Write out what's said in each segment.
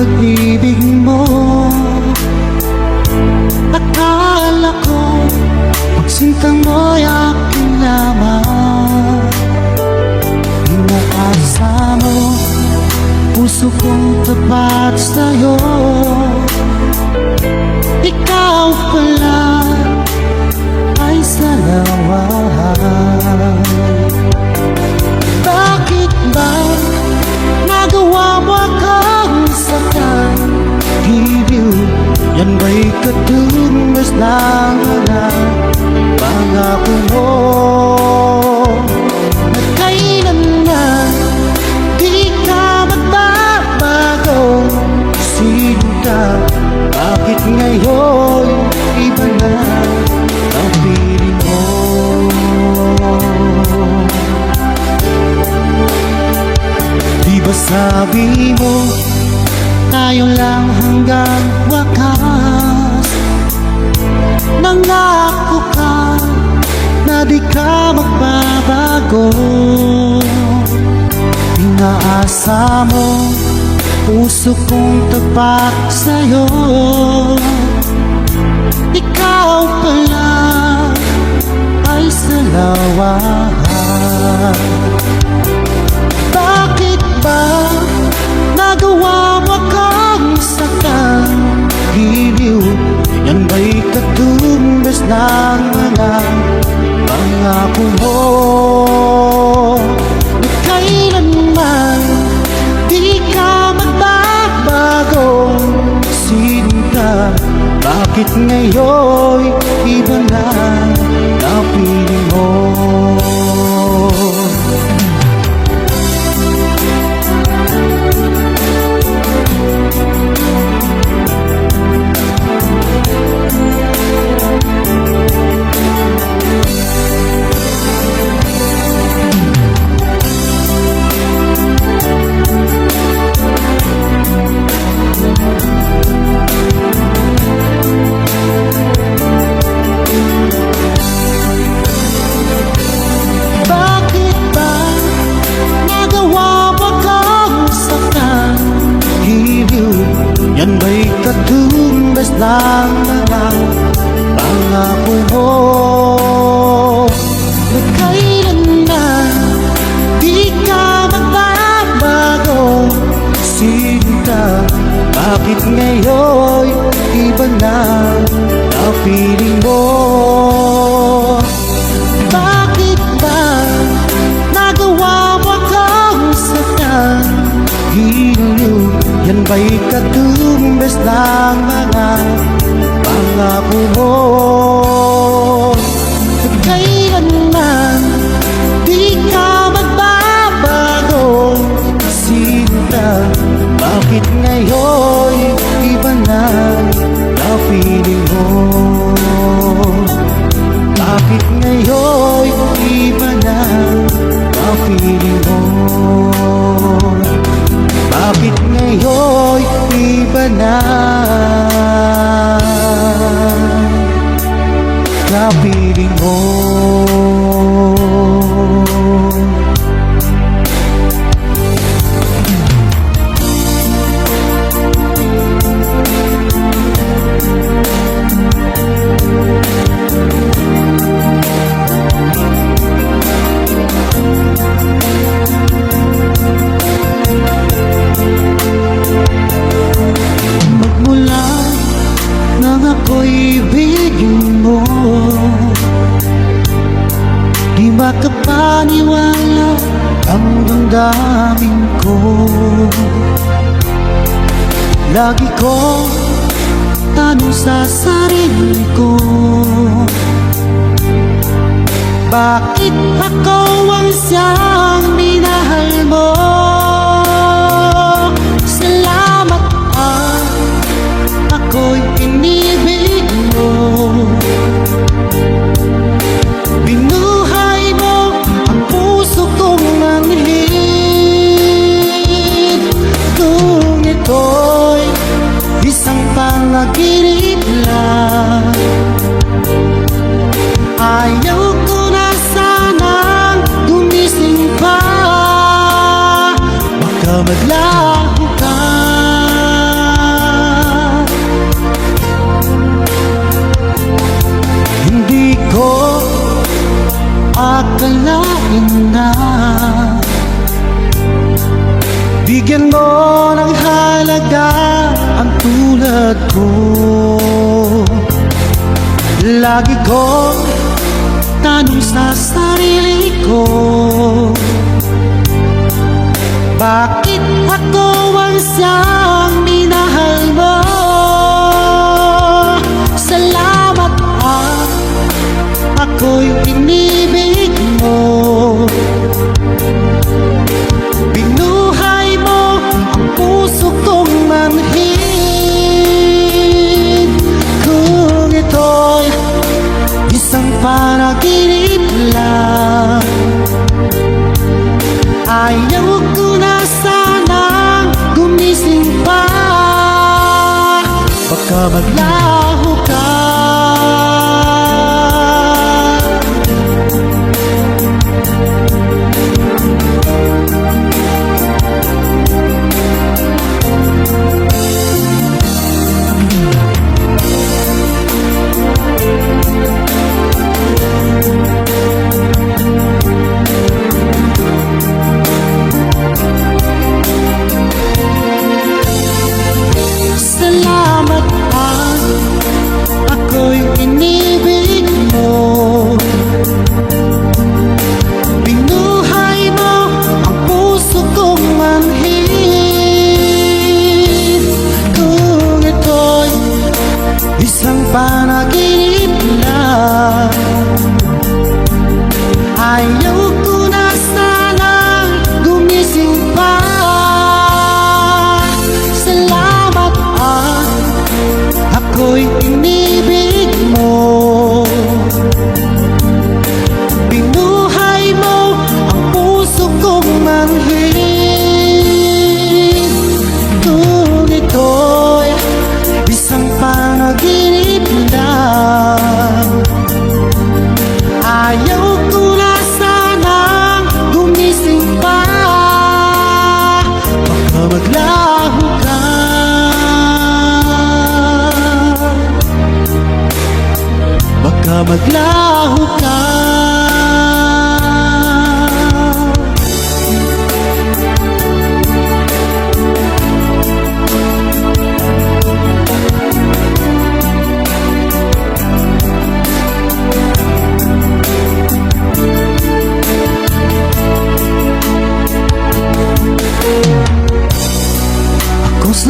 with hanggang wakas Nangako ka na di ka magbabago. Inaasa mo puso kong tapat sa'yo. Ikaw pala ay salawahan. Katumbas ng anang Pangako mo. Na kailanman Di ka magbabago. Sinta Bakit ngayon Iba na? na. Grabe. Bakit ako ang siyang minahal mo? Salamat ah, ako'y inibig tulad ko. Lagi ko tanong sa sarili ko Bakit ako ang siyang minahal mo? Salamat at ako'y inibig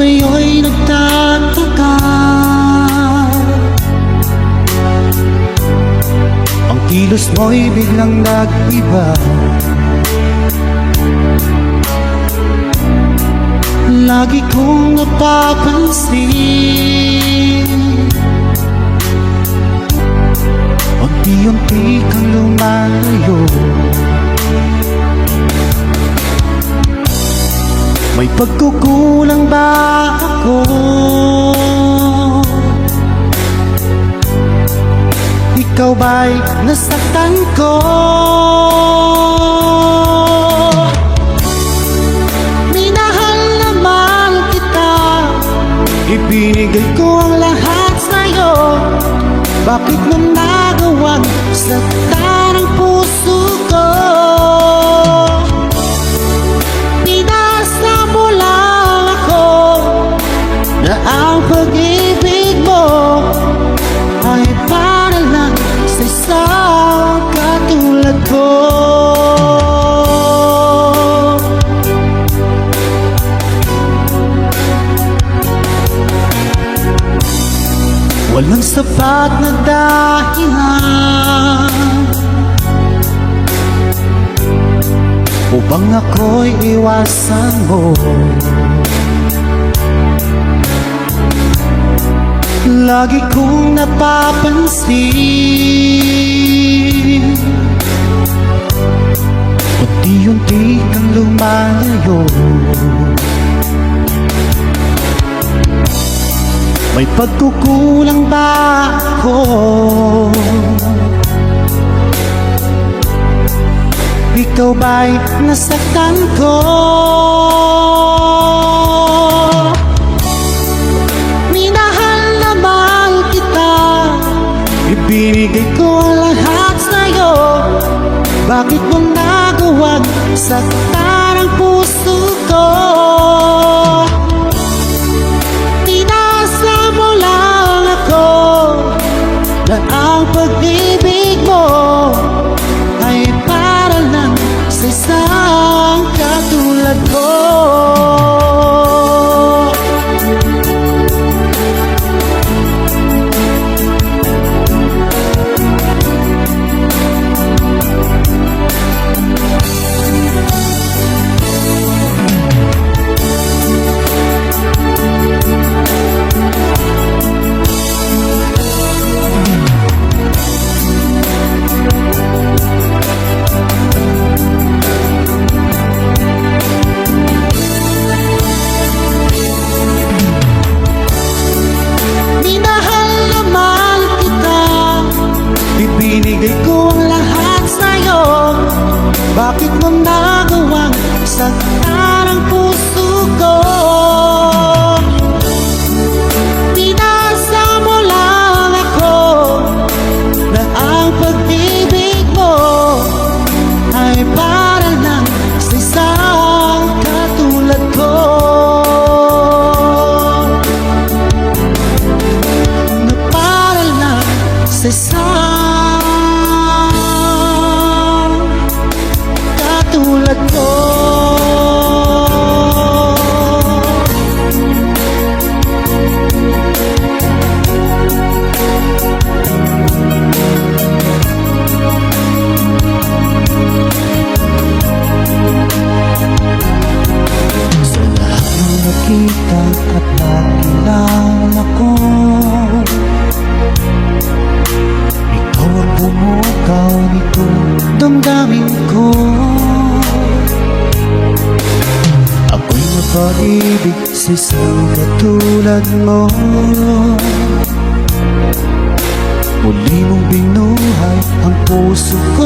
sa'yo'y nagtataka. Ang kilos mo'y biglang nag-iba. Lagi kong napapansin. Unti-unti kang lumayo May pagkukulang ba ako? Ikaw ba'y nasaktan ko? Minahal naman kita Ibinigay ko ang lahat sa'yo Bakit mo nagawang saktan ang Sapat na dahilan Upang ako'y iwasan mo. Lagi kong napapansin Unti-unti kang lumalayo May pagkukulang ba ako? Ikaw ba'y nasaktan ko? Minahal naman kita Ibinigay ko ang lahat sa'yo Bakit mo nagawag saktan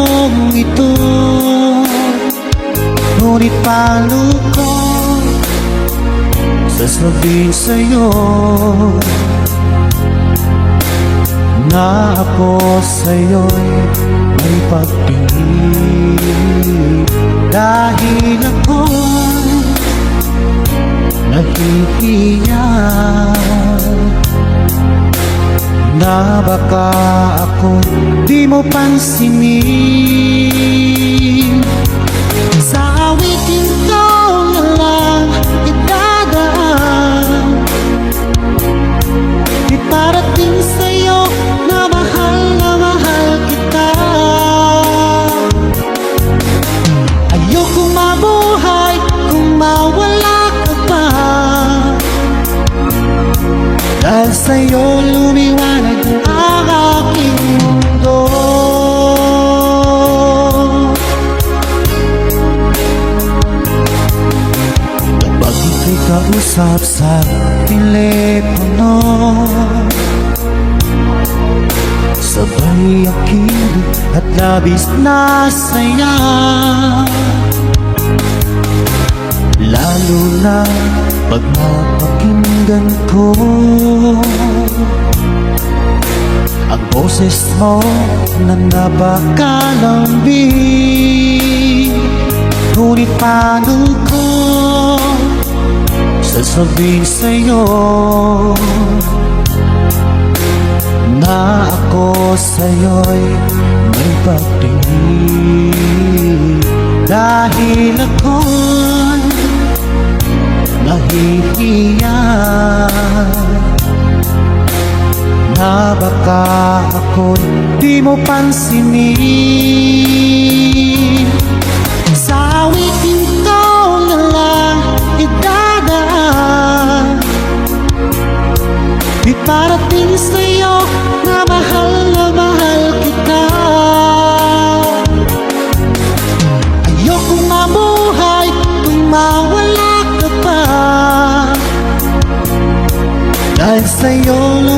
puso kong ito. Ngunit paano ko sasabihin sa'yo? Na ako sa'yo'y may pag-ibig Dahil ako'y nahihiya Na baka ako di mo pansinin. Sa awitin ko na lang idadaan Di parating sa'yo na mahal na mahal kita. Ayoko mabuhay kung mawala ka pa. Dahil sa'yo kausap sa telepono. Sabay kilig at labis na saya. Lalo na pag napakinggan ko. Ang boses mo na napakalambing Ngunit paano ko sasabihin sa'yo Na ako sa'yo'y may pag-ibig Dahil ako'y nahihiya Na baka ako'y di mo pansinin parating sa'yo na mahal na mahal kita. Ayokong mabuhay kung mawala ka pa. Dahil sa'yo lumiwanag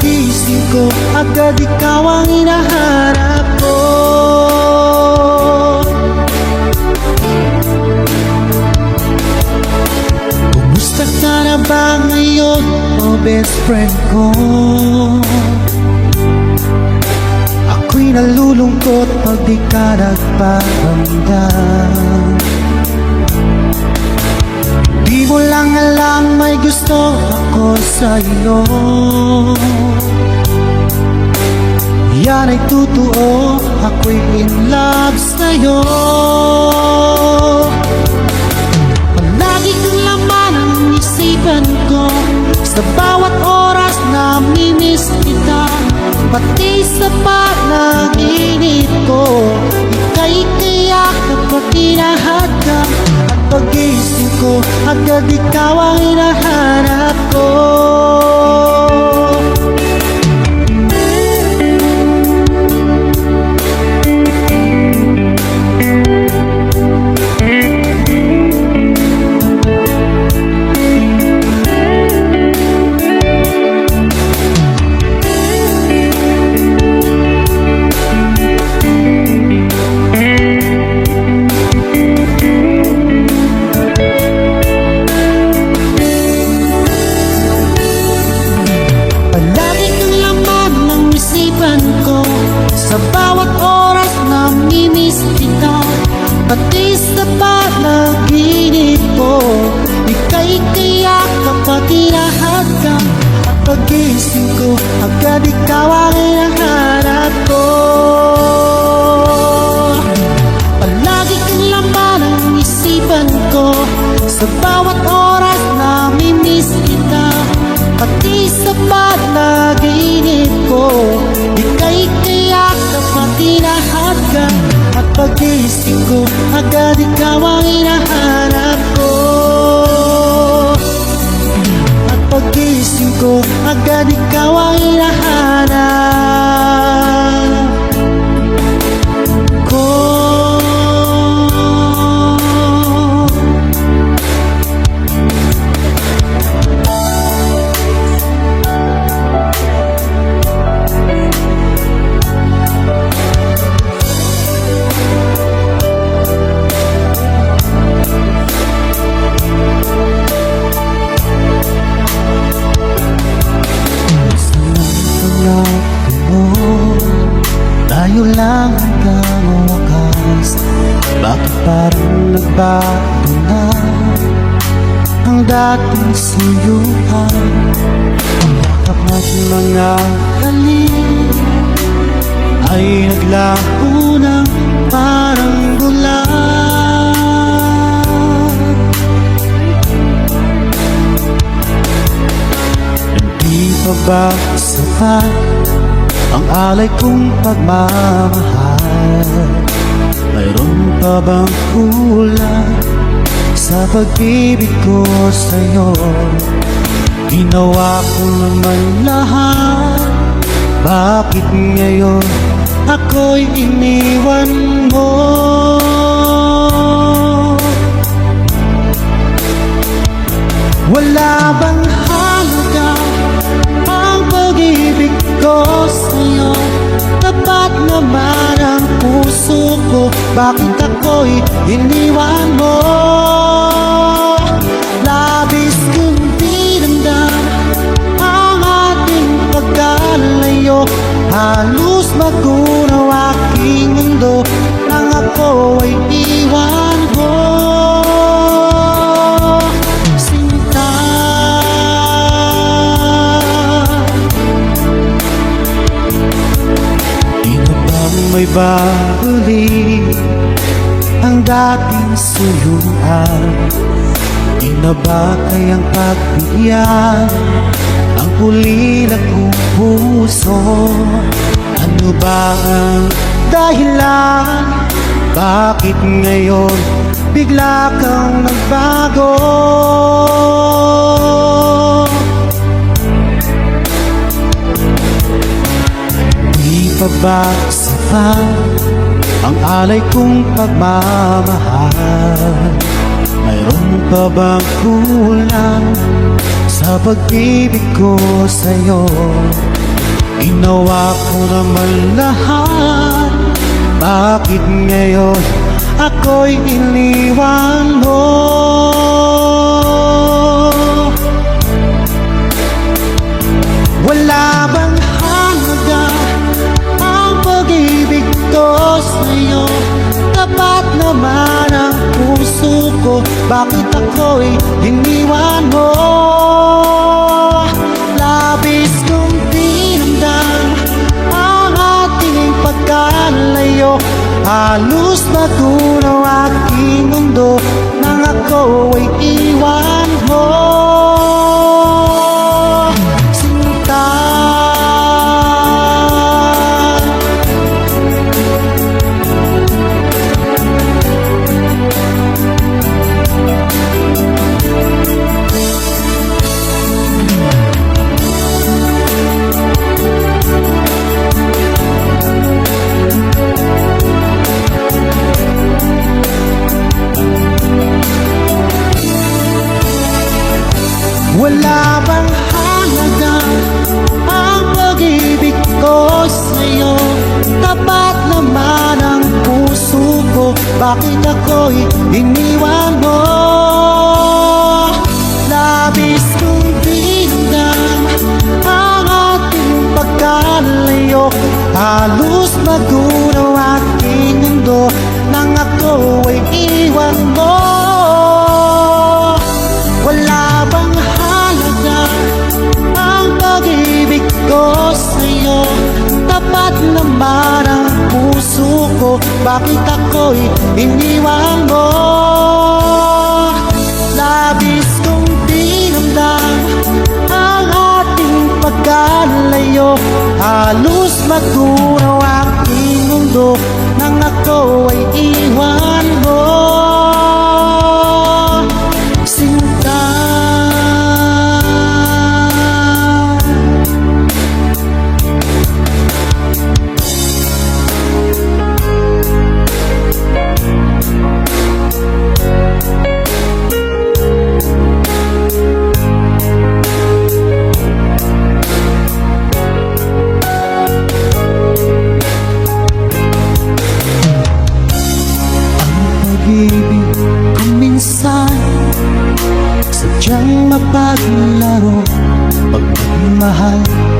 panaginip ko Agad ikaw ang hinahanap ko. Kumusta ka na ba ngayon, oh best friend ko? Ako'y nalulungkot pag di ka nagparamdam. Di mo lang alam may gusto ako sa'yo Yan ay totoo, ako'y in love sa'yo. Palagi kang laman ang isipan ko Sa bawat oras na minis kita Pati sa panaginip ko. Ika'y tiyak kapag tinahadang At pagising ko Agad ikaw ang hinahanap ko ba sapat ang alay kong pagmamahal? Mayroon pa bang kulang sa pag-ibig ko sa'yo? Ginawa ko naman lahat Bakit ngayon ako'y iniwan mo? Wala bang pag-ibig ko sa'yo? Tapat naman ang puso ko Bakit ako'y iniwan mo? Labis kong dinamdam ang ating pagkalayo Halos magunaw aking mundo Nang ako ay Ang dating suyuan. Di na ba kayang pagbigyan Ang ulila kong puso Ano ba ang dahilan? Bakit ngayon bigla kang nagbago? Di pa ba sapat ang alay kong pagmamahal. Mayroon pa bang kulang Sa pag-ibig ko sa'yo? Ginawa ko naman lahat. Bakit ngayon ako'y iniwan mo? sa'yo. Tapat naman ang puso ko. Bakit ako'y iniwan mo? Labis kong tinamdam Ang ating pagkalayo Halos nagunaw aking mundo Nang ako'y iwan mo. Bakit ako'y iniwan mo? Labis kong tinamdam Ang ating pagkalayo Halos maguraw ang mundo Nang ako ay iwan mo 怎么？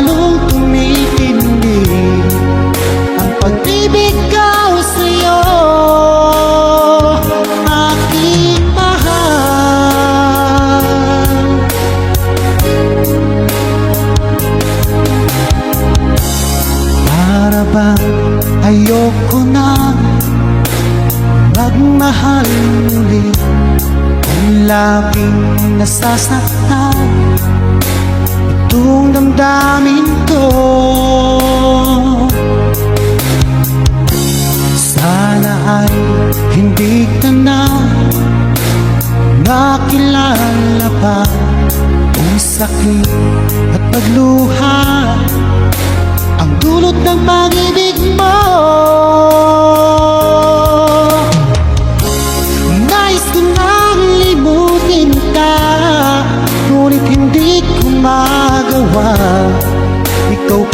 lúc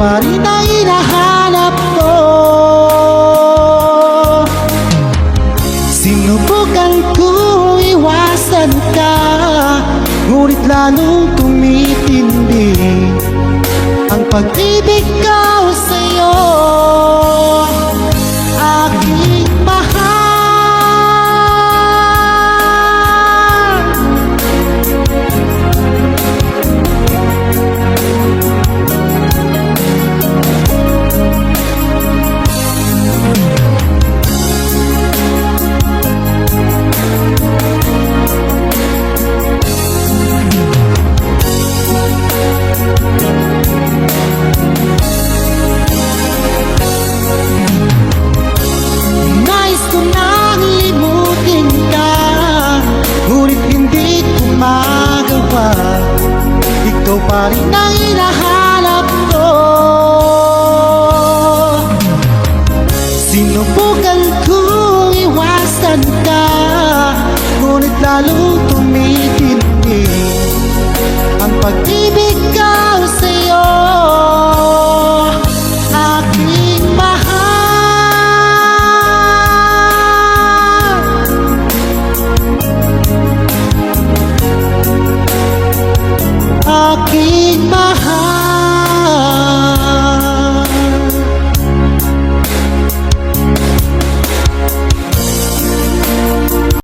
Maria